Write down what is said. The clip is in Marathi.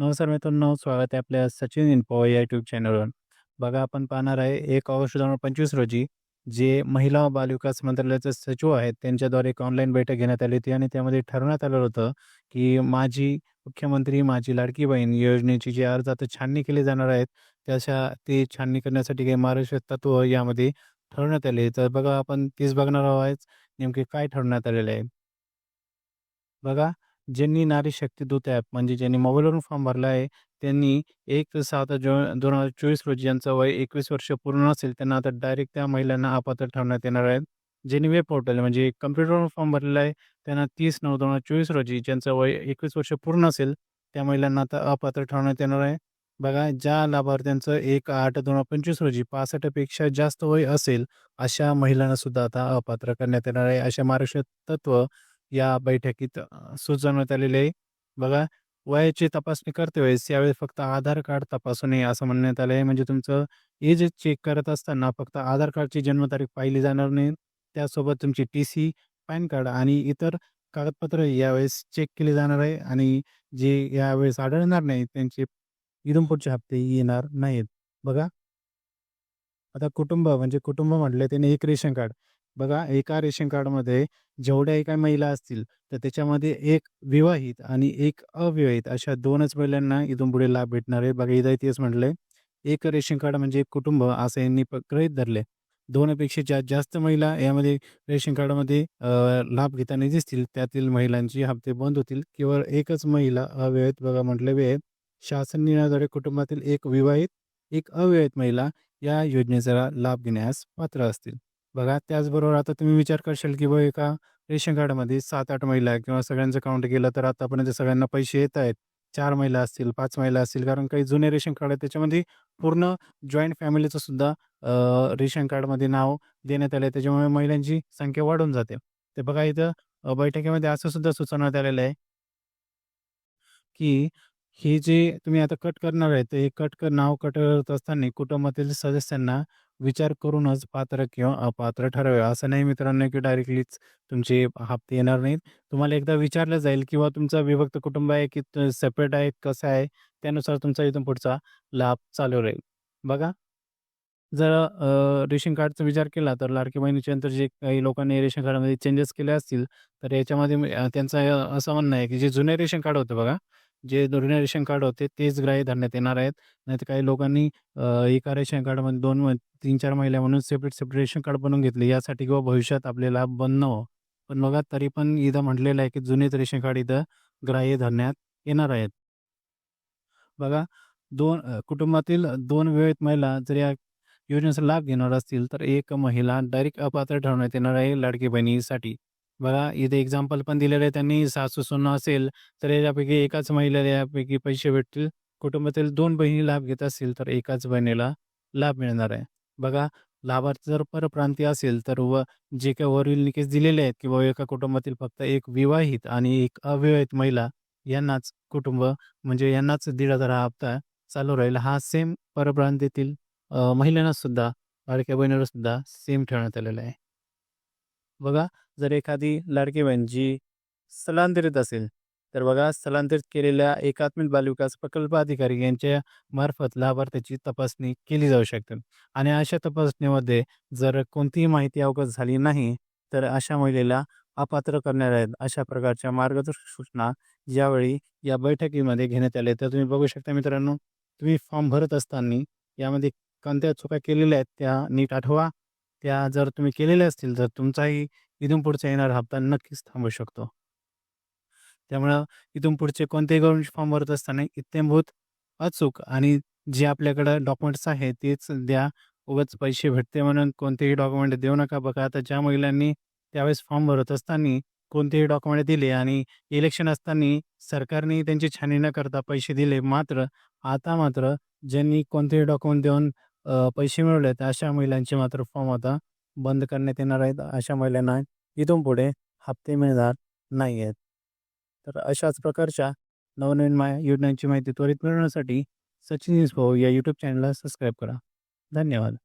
नमस्कार मित्रांनो, स्वागत आहे आपल्या सचिन इन्फो या यूट्यूब चॅनलवर. बघा आपण पाहणार आहे एक ऑगस्ट 2025 रोजी जे महिला व बालविकास मंत्रालयाचे सचिव आहेत त्यांच्याद्वारे एक ऑनलाईन बैठक घेण्यात आली होती आणि त्यामध्ये ठरवण्यात आलं होतं, की माझी मुख्यमंत्री माझी लाडकी बहीण योजनेची जे अर्ज आता छाननी केली जाणार आहेत, तशा ते छाननी करण्यासाठी काही मार्गदर्शक तत्त्व यामध्ये ठरवण्यात आले. तर बघा आपण तेच बघणार आहोत नेमके काय ठरवण्यात आलेलं आहे. बघा ज्यांनी नारी शक्ती दूत ॲप म्हणजे ज्यांनी मोबाईलवरून फॉर्म भरला आहे, त्यांनी 1/7 जो 2024 रोजी यांचं वय 21 वर्ष पूर्ण असेल, त्यांना आता डायरेक्ट त्या महिलांना अपात्र ठरवण्यात येणार आहेत. ज्यांनी वेब पोर्टल म्हणजे कम्प्युटरवरून फॉर्म भरलेला आहे, त्यांना 30/9/2024 रोजी ज्यांचं वय 21 वर्ष पूर्ण असेल, त्या महिलांना आता अपात्र ठरवण्यात येणार आहे. बघा ज्या लाभार्थ्यांचं 1/8/2025 रोजी पासष्टपेक्षा जास्त वय असेल, अशा महिलांना सुद्धा आता अपात्र करण्यात येणार आहे. अशा महाराष्ट्र तत्त्व या बैठकीत सुचवण्यात आलेले आहे. बघा वयाची तपासणी करते वेळेस यावेळी फक्त आधार कार्ड तपासू नये असं म्हणण्यात आलं आहे. म्हणजे तुमचं एज चेक करत असताना फक्त आधार कार्डची जन्मतारीख पाहिली जाणार नाही. त्यासोबत तुमची टी-सी, पॅन कार्ड आणि इतर कागदपत्र यावेळेस चेक केली जाणार आहे आणि जे यावेळेस आढळणार नाही त्यांचे इथून पुढचे हप्ते येणार नाहीत. बघा आता कुटुंब म्हणजे कुटुंब म्हटलं त्याने एक रेशन कार्ड. बघा एका रेशन कार्डमध्ये जेवढ्याही काही महिला असतील, तर त्याच्यामध्ये एक विवाहित आणि एक अविवाहित अशा दोनच महिलांना इथून पुढे लाभ भेटणार आहे. बघा इथं तेच म्हटलंय. एक रेशन कार्ड म्हणजे एक कुटुंब असं यांनी गृहित धरले दोनपेक्षा ज्या जास्त महिला यामध्ये रेशन कार्डमध्ये लाभ घेताना दिसतील, त्यातील महिलांची हप्ते बंद होतील. केवळ एकच महिला अविवाहित बघा म्हटलेले आहे. शासन निर्णयाद्वारे कुटुंबातील एक विवाहित, एक अविवाहित महिला या योजनेचा लाभ घेण्यास पात्र असतील. बघा त्याचबरोबर आता तुम्ही विचार करशाल, की बघ एका रेशन कार्डमध्ये 7-8 महिला किंवा सगळ्यांचं काउंट केलं तर आतापर्यंत सगळ्यांना पैसे येत आहेत. चार महिला असतील, पाच महिला असतील. कारण काही जुने रेशन कार्ड आहेत त्याच्यामध्ये पूर्ण जॉईंट फॅमिलीचं सुद्धा रेशन कार्डमध्ये नाव देण्यात आलं आहे. त्याच्यामुळे महिलांची संख्या वाढून जाते. ते बघा इथं बैठकीमध्ये असं सुद्धा सुचवण्यात आलेलं आहे की हे जे तुम्ही आता कट करणार आहे, तर हे कट कर नाव कट करत असताना कुटुंबातील सदस्यांना विचार करूनच पात्र किंवा अपात्र ठरवे असं नाही मित्रांनो, की डायरेक्टलीच तुमचे हप्ते येणार नाहीत. तुम्हाला एकदा विचारलं जाईल किंवा तुमचं विभक्त कुटुंब आहे, की सेपरेट आहे, कसं आहे, त्यानुसार तुमचा इथून पुढचा लाभ चालू राहील. बघा जर रेशन कार्डचा विचार केला, तर लाडकी बहिणीच्या नंतर जे काही लोकांनी रेशन कार्डमध्ये चेंजेस केले असतील, तर याच्यामध्ये त्यांचं असं म्हणणं आहे, की जे जुने रेशन कार्ड होते बघा, जे दोन्ही रेशन कार्ड होते तेच ग्राह्य धरण्यात येणार आहेत. नाहीतर काही लोकांनी एका रेशन कार्डमध्ये 2 3-4 महिला म्हणून सेपरेट, सेपरेट रेशन कार्ड बनवून घेतले यासाठी किंवा भविष्यात आपले लाभ बंद हो. पण बघा तरी पण इथं म्हटलेलं आहे, की जुनेच रेशन कार्ड इथं ग्राह्य धरण्यात येणार आहेत. बघा दोन कुटुंबातील दोन वेळेत महिला जर या योजनेचा लाभ घेणार असतील, तर एक महिला डायरेक्ट अपात्र ठरवण्यात येणार आहे लाडकी बहिणीसाठी. बघा इथे एक्झाम्पल पण दिलेलं आहे त्यांनी सासू-सुना असेल, तर यापैकी एकाच महिलेला यापैकी पैसे भेटतील. कुटुंबातील दोन बहिणी लाभ घेत असतील, तर एकाच बहिणीला लाभ मिळणार आहे. बघा लाभार्थी जर परप्रांतीय असेल, तर व जे काही वरील निकष दिलेले आहेत, किंवा एका कुटुंबातील फक्त एक विवाहित आणि एक अविवाहित महिला यांनाच कुटुंब म्हणजे यांनाच 1,500 हा हप्ता चालू राहील. हा सेम परप्रांतीतील महिलांना सुद्धा लाडक्या बहिणीला सुद्धा सेम ठेवण्यात आलेला आहे. बघा जर एखादी लाडकी बहीण जी स्थलांतरित असेल, तर बघा स्थलांतरित केलेल्या एकात्मिक बालविकास प्रकल्प अधिकारी यांच्या मार्फत लाभार्थ्याची तपासणी केली जाऊ शकते आणि अशा तपासणीमध्ये जर कोणतीही माहिती अवगत झाली नाही, तर अशा महिलेला अपात्र करणार आहेत. अशा प्रकारच्या मार्गदर्शक सूचना यावेळी या बैठकीमध्ये घेण्यात आल्या. तर तुम्ही बघू शकता मित्रांनो, तुम्ही फॉर्म भरत असताना यामध्ये कोणत्या चुका केलेल्या आहेत त्या नीट आठवा. त्या जर तुम्ही केलेल्या असतील, तर तुमचाही इथून पुढचा येणारा हप्ता नक्कीच थांबू शकतो. त्यामुळं इथून पुढचे कोणतेही गव्हर्नमेंट फॉर्म भरत असताना इत्यंभूत अचूक आणि जे आपल्याकडं डॉक्युमेंट्स आहे तेच द्या. उगाच पैसे भेटते म्हणून कोणतेही डॉक्युमेंट देऊ नका. बघा आता ज्या महिलांनी त्यावेळेस फॉर्म भरत असताना कोणतेही डॉक्युमेंट दिले आणि इलेक्शन असताना सरकारने त्यांची छाननी न करता पैसे दिले. मात्र आता मात्र ज्यांनी कोणतेही डॉक्युमेंट देऊन पैसे मिळवले, तर अशा महिलांचे मात्र फॉर्म आता बंद करण्यात येणार आहेत. अशा महिलांना इथून पुढे हप्ते मिळणार नाही आहेत. तर अशाच प्रकारच्या नवनवीन मा योजनांची माहिती त्वरित मिळवण्यासाठी सचिन इन्फो या यूट्यूब चॅनलला सबस्क्राईब करा. धन्यवाद.